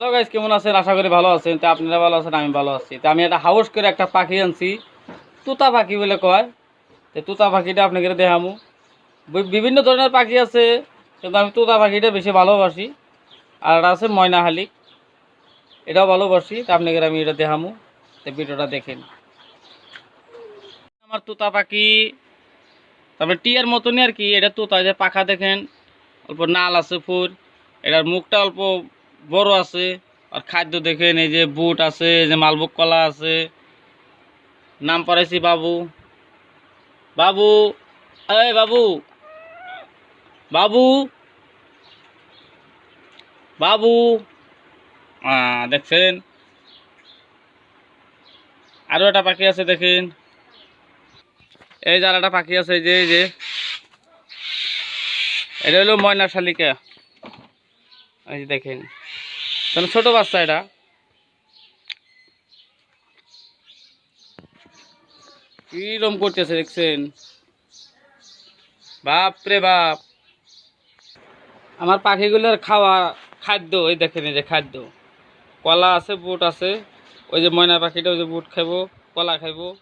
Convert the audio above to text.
Hello guys কেমন আছেন? আশা করি ভালো আছেন। তো আপনারা ভালো আছেন, আমি ভালো আছি। তো আমি একটা হাউস করে একটা পাখি আনছি। তুতা পাখি বলে কয়। তো তুতা পাখিটা আপনাকে দেখামু। বিভিন্ন ধরনের পাখি আছে, কিন্তু আমি তুতা পাখিটা বেশি ভালোবাসি। আর একটা আছে ময়না হালিক এটাও ভালোবাসি, তো আপনাকে আমি এটা দেখামু। তো ভিডিওটা দেখেন। আমার তুতা পাখি তারপরে টিয়ার মতনই আর কি। এটা তুতা যে পাখা দেখেন, অল্প নাল আছে ফুর এটার মুখটা অল্প বড় আছে, আর খাদ্য দেখেন, এই যে বুট আছে, এই যে মালভোগ কলা আছে। নাম পড়াইছি বাবু। বাবু, এই বাবু। বাবু। বাবু। দেখছেন? আরও একটা পাখি আছে, দেখেন। এই যে আর একটা পাখি আছে, এই যে এই যে। এটা হলো ময়না শালিকা এই দেখেন। তাহলে ছোট বাচ্চা এটা। কিরম করতেছে দেখছেন? বাপ রে বাপ। আমার পাখিগুলোর খাওয়া খাদ্য, এই দেখেন, এই যে খাদ্য। কলা আছে, বুট আছে। ওই যে ময়না পাখিটা, ওই যে বুট খাইবো, কলা খাইবো।